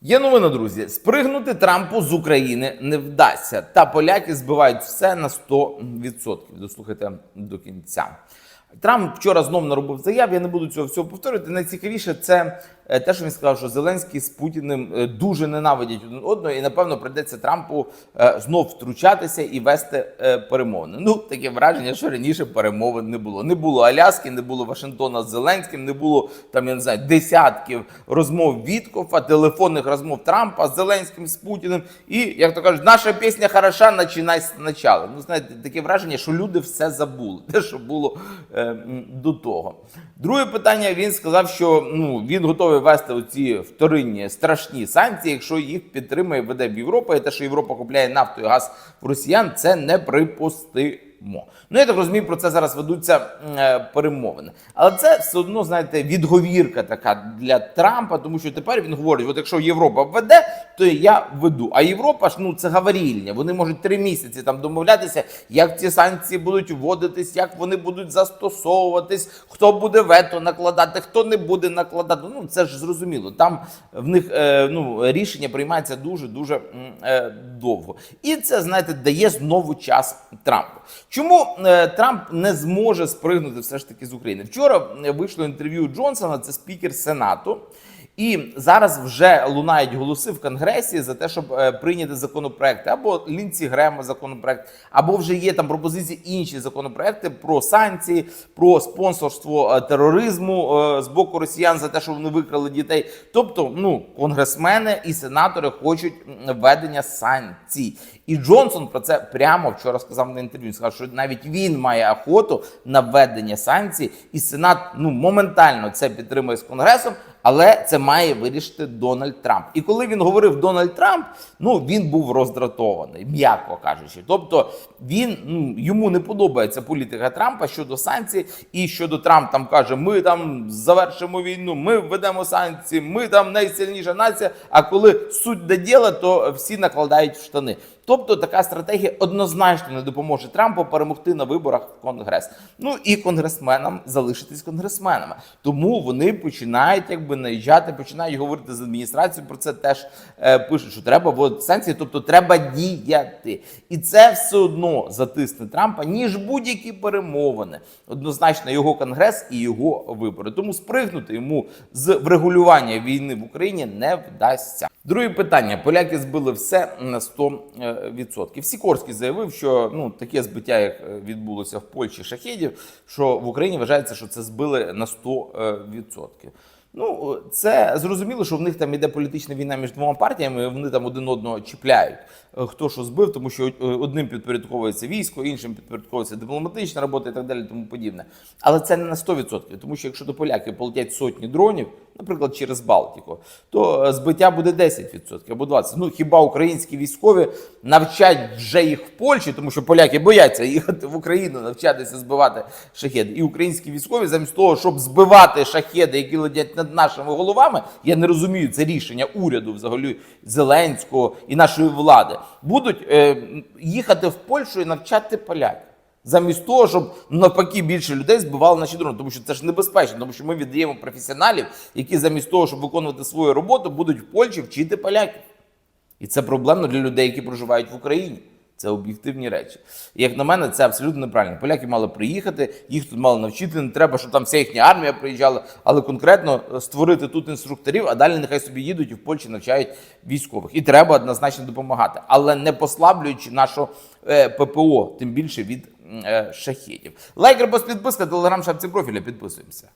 Є новина, друзі. Спригнути Трампу з України не вдасться. Та поляки збивають все на 100%. Дослухайте до кінця. Трамп вчора знов наробив заяв. Я не буду цього всього повторювати. Найцікавіше це те, що він сказав, що Зеленський з Путіним е, дуже ненавидять один одного, і напевно прийдеться Трампу е, знов втручатися і вести е, перемовини. Ну таке враження, що раніше перемовин не було. Не було Аляски, не було Вашингтона з Зеленським, не було там, я не знаю, десятків розмов Віткофа, телефонних розмов Трампа з Зеленським з Путіним. І як то кажуть, наша пісня хороша, починай спочатку. Ну знаєте, таке враження, що люди все забули, те, що було е, до того. Друге питання: він сказав, що ну він готовий вести оці вторинні страшні санкції, якщо їх підтримує веде Європа, і те, що Європа купляє нафту і газ в росіян, це неприпустимо. Ну, я так розумію, про це зараз ведуться е, перемовини. Але це все одно, знаєте, відговірка така для Трампа, тому що тепер він говорить: от якщо Європа введе, то я веду. А Європа ж ну це говорільня. Вони можуть три місяці там домовлятися, як ці санкції будуть вводитись, як вони будуть застосовуватись, хто буде вето накладати, хто не буде накладати. Ну це ж зрозуміло. Там в них е, ну рішення приймається дуже дуже е, довго. І це знаєте дає знову час Трампу. Чому е, Трамп не зможе спригнути все ж таки з України? Вчора вийшло інтерв'ю Джонсона, це спікер Сенату. І зараз вже лунають голоси в Конгресі за те, щоб е, прийняти законопроекти або Лінці Грема законопроект, або вже є там пропозиції інші законопроекти про санкції, про спонсорство е, тероризму е, з боку росіян за те, що вони викрали дітей. Тобто, ну конгресмени і сенатори хочуть введення санкцій. І Джонсон про це прямо вчора сказав на інтерв'ю. Сказав, що навіть він має охоту на введення санкцій, і Сенат ну моментально це підтримує з конгресом. Але це має вирішити Дональд Трамп. І коли він говорив Дональд Трамп, ну він був роздратований, м'яко кажучи. Тобто він ну йому не подобається політика Трампа щодо санкцій, і щодо Трамп там каже: ми там завершимо війну, ми введемо санкції, ми там найсильніша нація. А коли суть до діла, то всі накладають в штани. Тобто така стратегія однозначно не допоможе Трампу перемогти на виборах в Конгрес. Ну і конгресменам залишитись конгресменами. Тому вони починають якби наїжджати, починають говорити з адміністрацією. Про це теж е, пишуть, що треба вводити санкції, тобто треба діяти. І це все одно затисне Трампа, ніж будь-які перемовини. Однозначно, його конгрес і його вибори. Тому спригнути йому з врегулювання війни в Україні не вдасться. Друге питання: поляки збили все на 100%. Сікорський заявив, що ну таке збиття, як е, відбулося в Польщі шахедів, що в Україні вважається, що це збили на 100%. Ну, це зрозуміло, що в них там іде політична війна між двома партіями. Вони там один одного чіпляють. е, Хто що збив, тому що е, одним підпорядковується військо, іншим підпорядковується дипломатична робота і так далі, тому подібне. Але це не на 100%, тому що якщо до поляків полетять сотні дронів, наприклад, через Балтику, то е, збиття буде 10% або 20%. Ну хіба українські військові навчать вже їх в Польщі, тому що поляки бояться їхати в Україну, навчатися збивати шахеди. І українські військові, замість того, щоб збивати шахеди, які летять над нашими головами, я не розумію це рішення уряду, взагалі Зеленського і нашої влади, будуть е, їхати в Польщу і навчати поляків. Замість того, щоб навпаки більше людей збивали наші дрони, тому що це ж небезпечно, тому що ми віддаємо професіоналів, які замість того, щоб виконувати свою роботу, будуть в Польщі вчити поляків. І це проблемно для людей, які проживають в Україні. Це об'єктивні речі. І як на мене, це абсолютно неправильно. Поляки мали приїхати, їх тут мали навчити. Не треба, щоб там вся їхня армія приїжджала, але конкретно е, створити тут інструкторів, а далі нехай собі їдуть і в Польщі навчають військових. І треба однозначно допомагати, але не послаблюючи нашу е, ППО, тим більше від е, шахетів. Лайк, репост, підписка, телеграм, шапці профіля. Підписуємося.